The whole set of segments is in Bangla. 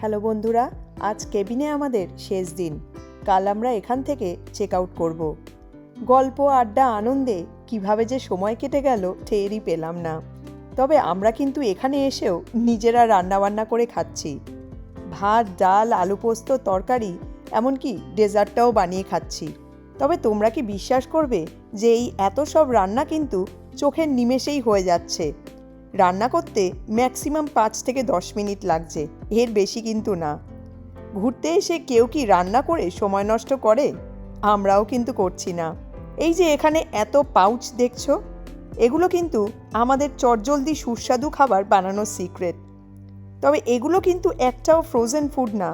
হ্যালো বন্ধুরা, আজ কেবিনে আমাদের শেষ দিন। কাল আমরা এখান থেকে চেক আউট করব। গল্প, আড্ডা, আনন্দে কীভাবে যে সময় কেটে গেল, টেরই পেলাম না। তবে আমরা কিন্তু এখানে এসেও নিজেরা রান্নাবান্না করে খাচ্ছি। ভাত, ডাল, আলু পোস্ত, তরকারি, এমনকি ডেজার্টটাও বানিয়ে খাচ্ছি। তবে তোমরা কি বিশ্বাস করবে যে এই এত সব রান্না কিন্তু চোখের নিমেষেই হয়ে যাচ্ছে? রান্না করতে ম্যাক্সিমাম পাঁচ থেকে দশ মিনিট লাগছে। এর বেশি কিন্তু না। ঘুরতে এসে কেউ কি রান্না করে সময় নষ্ট করে? আমরাও কিন্তু করছি না। এই যে এখানে এত পাউচ দেখছ? এগুলো কিন্তু আমাদের চটজলদি সুস্বাদু খাবার বানানোর সিক্রেট তবে এগুলো কিন্তু একটাও ফ্রোজেন ফুড না।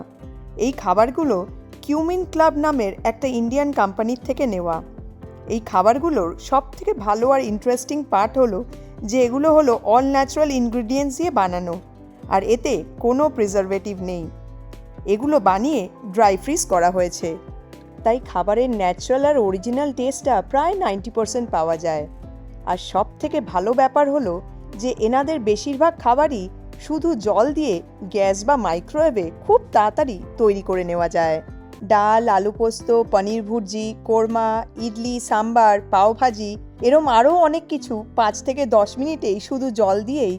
এই খাবারগুলো কিউমিন ক্লাব নামের একটা ইন্ডিয়ান কোম্পানির থেকে নেওয়া। এই খাবারগুলোর সব থেকে ভালো আর ইন্টারেস্টিং পার্ট হলো যে এগুলো হলো অল ন্যাচারাল ইনগ্রিডিয়েন্টস দিয়ে বানানো, আর এতে কোনো প্রিজারভেটিভ নেই। এগুলো বানিয়ে ড্রাই ফ্রিজ করা হয়েছে। তাই খাবারের ন্যাচারাল আর অরিজিনাল টেস্টটা প্রায় নাইনটি পারসেন্ট পাওয়া যায়। আর সব থেকে ভালো ব্যাপার হলো যে এনাদের বেশিরভাগ খাবারই শুধু জল দিয়ে গ্যাস বা মাইক্রোওয়েভে খুব তাড়াতাড়ি তৈরি করে নেওয়া যায়। ডাল, আলু পোস্ত, পনির ভুর্জি, কোরমা, ইডলি, সাম্বার পাওভাজি এরম আরও অনেক কিছু পাঁচ থেকে দশ মিনিটেই শুধু জল দিয়েই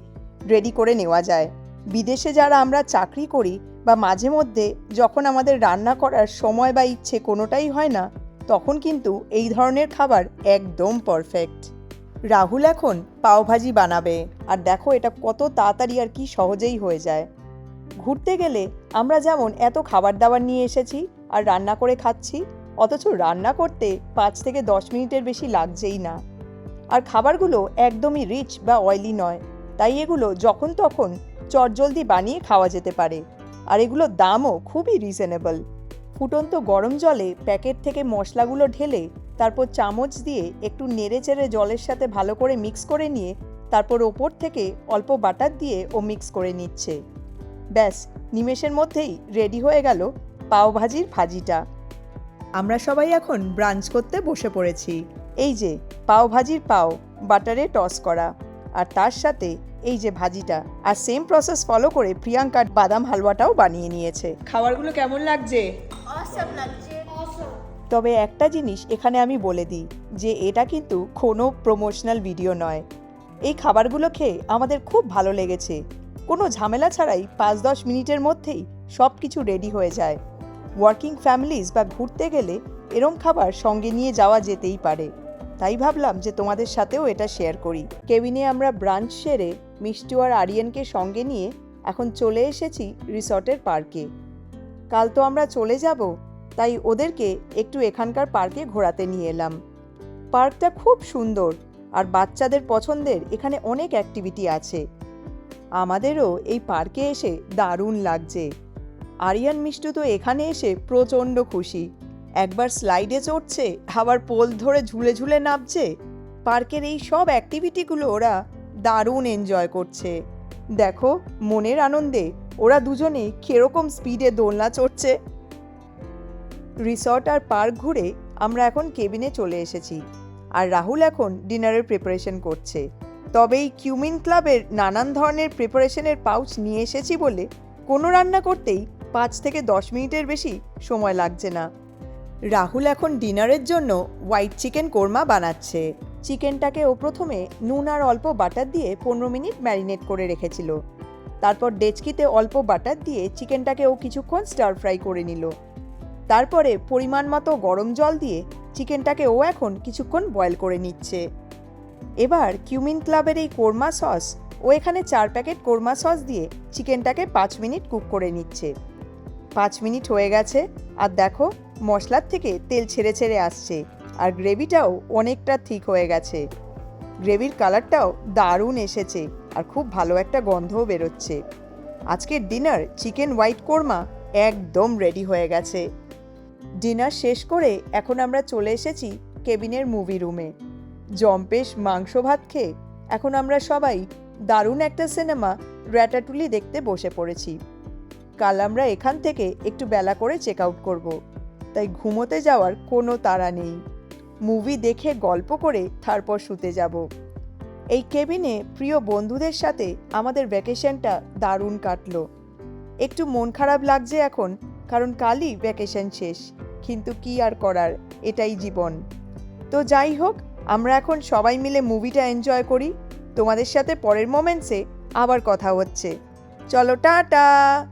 রেডি করে নেওয়া যায়। বিদেশে যারা আমরা চাকরি করি বা মাঝে মধ্যে যখন আমাদের রান্না করার সময় বা ইচ্ছে কোনোটাই হয় না, তখন কিন্তু এই ধরনের খাবার একদম পারফেক্ট রাহুল এখন পাওভাজি বানাবে, আর দেখো এটা কত তাড়াতাড়ি আর কি সহজেই হয়ে যায়। ঘুরতে গেলে আমরা যেমন এত খাবার দাবার নিয়ে এসেছি আর রান্না করে খাচ্ছি। অথচ রান্না করতে পাঁচ থেকে দশ মিনিটের বেশি লাগছেই না। আর খাবারগুলো একদমই রিচ বা অয়েলি নয়। তাই এগুলো যখন তখন চটজলদি বানিয়ে খাওয়া যেতে পারে। আর এগুলোর দামও খুবই রিজনেবল। ফুটন্ত গরম জলে প্যাকেট থেকে মশলাগুলো ঢেলে তারপর চামচ দিয়ে একটু নেড়ে চেড়ে জলের সাথে ভালো করে মিক্স করে নিয়ে তারপর ওপর থেকে অল্প বাটার দিয়ে ও মিক্স করে নিচ্ছে। ব্যাস, নিমেষের মধ্যেই রেডি হয়ে গেল পাওভাজির ভাজিটা। আমরা সবাই এখন ব্রাঞ্চ করতে বসে পড়েছি। এই যে পাও ভাজির পাও বাটারে টস করা। আর তার সাথে এই যে ভাজিটা। আর সেম প্রসেস ফলো করে প্রিয়াঙ্কার বাদাম হালুয়াটাও বানিয়ে নিয়েছে। খাবারগুলো কেমন লাগছে? লাগছে। তবে একটা জিনিস এখানে আমি বলে দিই যে এটা কিন্তু কোনো প্রমোশনাল ভিডিও নয়। এই খাবারগুলো খেয়ে আমাদের খুব ভালো লেগেছে। কোনো ঝামেলা ছাড়াই পাঁচ দশ মিনিটের মধ্যেই সব কিছু রেডি হয়ে যায়। ওয়ার্কিং ফ্যামিলিজ বা ঘুরতে গেলে এরম খাবার সঙ্গে নিয়ে যাওয়া যেতেই পারে। তাই ভাবলাম যে তোমাদের সাথেও এটা শেয়ার করি। কেবিনে আমরা ব্রাঞ্চ সেরে মিষ্টু আর আরিয়ানকে সঙ্গে নিয়ে এখন চলে এসেছি রিসর্টের পার্কে। কাল তো আমরা চলে যাব, তাই ওদেরকে একটু এখানকার পার্কে ঘোরাতে নিয়ে এলাম। পার্কটা খুব সুন্দর আর বাচ্চাদের পছন্দের এখানে অনেক অ্যাক্টিভিটি আছে। আমাদেরও এই পার্কে এসে দারুণ লাগছে। আরিয়ান মিষ্টু তো এখানে এসে প্রচণ্ড খুশি। একবার স্লাইডে চড়ছে, আবার পোল ধরে ঝুলে ঝুলে নামছে। পার্কের এই সব অ্যাক্টিভিটিগুলো ওরা দারুণ এনজয় করছে। দেখো, মনের আনন্দে ওরা দুজনে কীরকম স্পিডে দোলনা চড়ছে। রিসর্ট আর পার্ক ঘুরে আমরা এখন কেবিনে চলে এসেছি আর রাহুল এখন ডিনারের প্রিপারেশন করছে। তবে এই কিউমিন ক্লাবের নানান ধরনের প্রিপারেশনের পাউচ নিয়ে এসেছি বলে কোনো রান্না করতেই পাঁচ থেকে দশ মিনিটের বেশি সময় লাগছে না। রাহুল এখন ডিনারের জন্য হোয়াইট চিকেন কোরমা বানাচ্ছে। চিকেনটাকে ও প্রথমে নুন আর অল্প বাটার দিয়ে পনেরো মিনিট ম্যারিনেট করে রেখেছিল। তারপর ডেচকিতে অল্প বাটার দিয়ে চিকেনটাকে ও কিছুক্ষণ স্টার ফ্রাই করে নিল। তারপরে পরিমাণ মতো গরম জল দিয়ে চিকেনটাকে ও এখন কিছুক্ষণ বয়েল করে নিচ্ছে। এবার কিউমিন ক্লাবের এই কোরমা সস ও এখানে চার প্যাকেট কোরমা সস দিয়ে চিকেনটাকে পাঁচ মিনিট কুক করে নিচ্ছে। পাঁচ মিনিট হয়ে গেছে আর দেখো মশলার থেকে তেল ছেড়ে ছেড়ে আসছে আর গ্রেভিটাও অনেকটা ঠিক হয়ে গেছে। গ্রেভির কালারটাও দারুণ এসেছে আর খুব ভালো একটা গন্ধও বেরোচ্ছে। আজকের ডিনার চিকেন হোয়াইট কোরমা একদম রেডি হয়ে গেছে। ডিনার শেষ করে এখন আমরা চলে এসেছি কেবিনের মুভি রুমে। জম্পেশ মাংস ভাত খেয়ে এখন আমরা সবাই দারুণ একটা সিনেমা র্যাটাটুলি দেখতে বসে পড়েছি। কাল আমরা এখান থেকে একটু বেলা করে চেক আউট করব। তাই ঘুমোতে যাওয়ার কোনো তাড়া নেই। মুভি দেখে গল্প করে তারপর শুতে যাব। এই কেবিনে প্রিয় বন্ধুদের সাথে আমাদের ভ্যাকেশনটা দারুণ কাটলো। একটু মন খারাপ লাগছে এখন, কারণ কালই ভ্যাকেশন শেষ। কিন্তু কি আর করার, এটাই জীবন। তো যাই হোক, আমরা এখন সবাই মিলে মুভিটা এনজয় করি। তোমাদের সাথে পরের মোমেন্টসে আবার কথা হচ্ছে। চলো, টাটা!